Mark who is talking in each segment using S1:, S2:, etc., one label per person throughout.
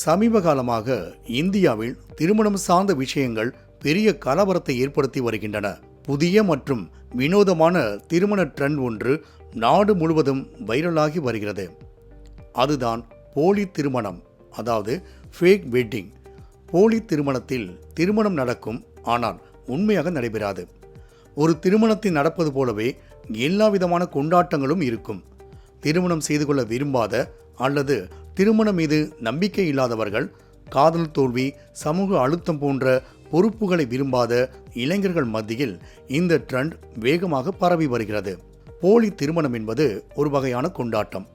S1: சமீப காலமாக இந்தியாவில் திருமணம் சார்ந்த விஷயங்கள் பெரிய கலவரத்தை ஏற்படுத்தி வருகின்றன. புதிய மற்றும் வினோதமான திருமண ட்ரெண்ட் ஒன்று நாடு முழுவதும் வைரலாகி வருகிறது. அதுதான் போலி திருமணம் அதாவது ஃபேக் வெட்டிங் போலி திருமணத்தில் திருமணம் நடக்கும் ஆனால் உண்மையாக நடைபெறாது. ஒரு திருமணத்தில் நடப்பது போலவே எல்லா விதமான கொண்டாட்டங்களும் இருக்கும். திருமணம் செய்து கொள்ள விரும்பாத அல்லது திருமணம் மீது நம்பிக்கை இல்லாதவர்கள் காதல் தோல்வி சமூக அழுத்தம் போன்ற பொறுப்புகளை விரும்பாத இளைஞர்கள் மத்தியில் இந்த ட்ரெண்ட் வேகமாக பரவி வருகிறது. போலி திருமணம் என்பது ஒரு வகையான கொண்டாட்டம்.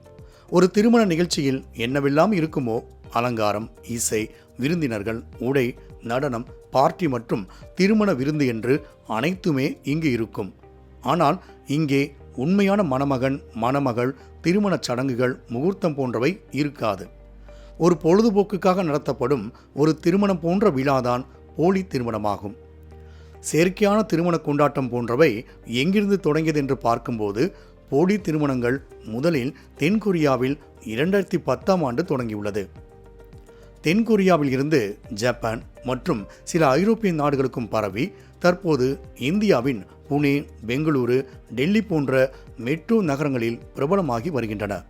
S1: ஒரு திருமண நிகழ்ச்சியில் என்னவெல்லாம் இருக்குமோ அலங்காரம் இசை விருந்தினர்கள் உடை நடனம் பார்ட்டி மற்றும் திருமண விருந்து என்று அனைத்துமே இங்கு இருக்கும். ஆனால் இங்கே உண்மையான மணமகன் மணமகள் திருமணச் சடங்குகள் முகூர்த்தம் போன்றவை இருக்காது. ஒரு பொழுதுபோக்குக்காக நடத்தப்படும் ஒரு திருமணம் போன்ற விழாதான் போலி திருமணமாகும். செயற்கையான திருமண கொண்டாட்டம் போன்றவை எங்கிருந்து தொடங்கியது என்று பார்க்கும்போது போலி திருமணங்கள் முதலில் தென்கொரியாவில் இரண்டாயிரத்தி பத்தாம் ஆண்டு தொடங்கியுள்ளது. தென்கொரியாவில் இருந்து ஜப்பான் மற்றும் சில ஐரோப்பிய நாடுகளுக்கும் பரவி தற்போது இந்தியாவின் புனே பெங்களூரு டெல்லி போன்ற மெட்ரோ நகரங்களில் பிரபலமாகி வருகின்றன.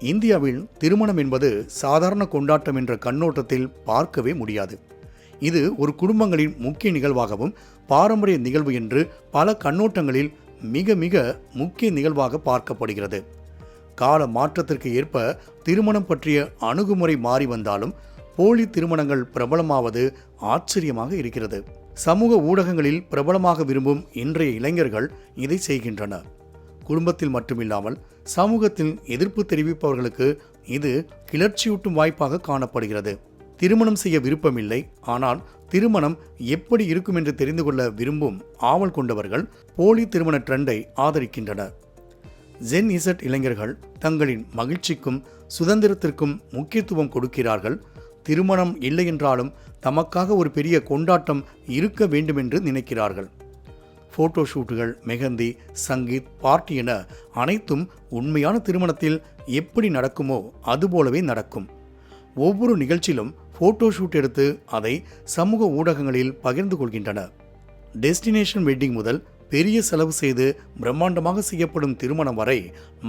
S1: இந்தியாவில் திருமணம் என்பது சாதாரண கொண்டாட்டம் என்ற கண்ணோட்டத்தில் பார்க்கவே முடியாது. இது ஒரு குடும்பங்களின் முக்கிய நிகழ்வாகவும் பாரம்பரிய நிகழ்வு என்று பல கண்ணோட்டங்களில் மிக மிக முக்கிய நிகழ்வாக பார்க்கப்படுகிறது. கால மாற்றத்திற்கு ஏற்ப திருமணம் பற்றிய அணுகுமுறை மாறி வந்தாலும் போலி திருமணங்கள் பிரபலமாவது ஆச்சரியமாக இருக்கிறது. சமூக ஊடகங்களில் பிரபலமாக விரும்பும் இன்றைய இளைஞர்கள் இதை செய்கின்றனர். குடும்பத்தில் மட்டுமில்லாமல் சமூகத்தில் எதிர்ப்பு தெரிவிப்பவர்களுக்கு இது கிளர்ச்சியூட்டும் வாய்ப்பாக காணப்படுகிறது. திருமணம் செய்ய விருப்பமில்லை ஆனால் திருமணம் எப்படி இருக்கும் என்று தெரிந்து கொள்ள விரும்பும் ஆவல் கொண்டவர்கள் போலி திருமண ட்ரெண்டை ஆதரிக்கின்றனர். ஜென் இசட் இளைஞர்கள் தங்களின் மகிழ்ச்சிக்கும் சுதந்திரத்திற்கும் முக்கியத்துவம் கொடுக்கிறார்கள். திருமணம் இல்லை என்றாலும் தமக்காக ஒரு பெரிய கொண்டாட்டம் இருக்க வேண்டுமென்று நினைக்கிறார்கள். ஃபோட்டோ ஷூட்டுகள் மெஹந்தி சங்கீத் பார்ட்டி என அனைத்தும் உண்மையான திருமணத்தில் எப்படி நடக்குமோ அதுபோலவே நடக்கும். ஒவ்வொரு நிகழ்ச்சியிலும் ஃபோட்டோ ஷூட் எடுத்து அதை சமூக ஊடகங்களில் பகிர்ந்து கொள்கின்றன. டெஸ்டினேஷன் வெட்டிங் முதல் பெரிய செலவு செய்து பிரம்மாண்டமாக செய்யப்படும் திருமணம் வரை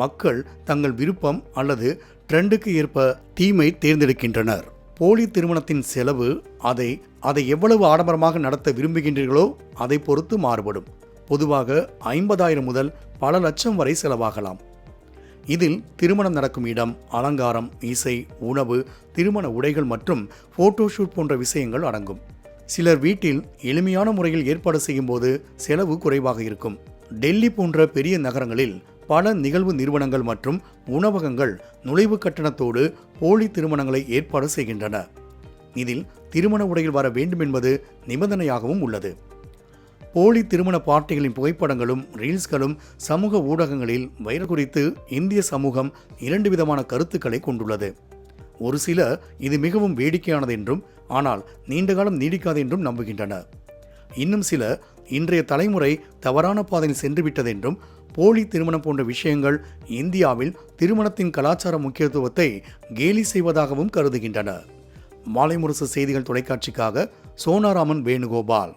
S1: மக்கள் தங்கள் விருப்பம் அல்லது ட்ரெண்டுக்கு ஏற்ப தீமை தேர்ந்தெடுக்கின்றனர். போலி திருமணத்தின் செலவு அதை அதை எவ்வளவு ஆடம்பரமாக நடத்த விரும்புகின்றீர்களோ அதை பொறுத்து மாறுபடும். பொதுவாக ஐம்பதாயிரம் முதல் பல லட்சம் வரை செலவாகலாம். இதில் திருமணம் நடக்கும் இடம் அலங்காரம் இசை உணவு திருமண உடைகள் மற்றும் ஃபோட்டோஷூட் போன்ற விஷயங்கள் அடங்கும். சிலர் வீட்டில் எளிமையான முறையில் ஏற்பாடு செய்யும்போது செலவு குறைவாக இருக்கும். டெல்லி போன்ற பெரிய நகரங்களில் பல நிகழ்வு நிறுவனங்கள் மற்றும் உணவகங்கள் நுழைவு கட்டணத்தோடு போலி திருமணங்களை ஏற்பாடு செய்கின்றன. இதில் திருமண உடையில் வர வேண்டும் என்பது நிபந்தனையாகவும் உள்ளது. போலி திருமண பார்ட்டிகளின் புகைப்படங்களும் ரீல்ஸ்களும் சமூக ஊடகங்களில் வைரல் குறித்து இந்திய சமூகம் இரண்டு விதமான கருத்துக்களை கொண்டுள்ளது. ஒரு சில இது மிகவும் வேடிக்கையானது என்றும் ஆனால் நீண்டகாலம் நீடிக்காது என்றும் நம்புகின்றனர். இன்னும் சில இன்றைய தலைமுறை தவறான பாதையில் சென்றுவிட்டதென்றும் போலி திருமணம் போன்ற விஷயங்கள் இந்தியாவில் திருமணத்தின் கலாச்சார முக்கியத்துவத்தை கேலி செய்வதாகவும் கருதுகின்றனர் மாலை முரசு செய்திகள் தொலைக்காட்சிக்காக சோனாராமன் வேணுகோபால்.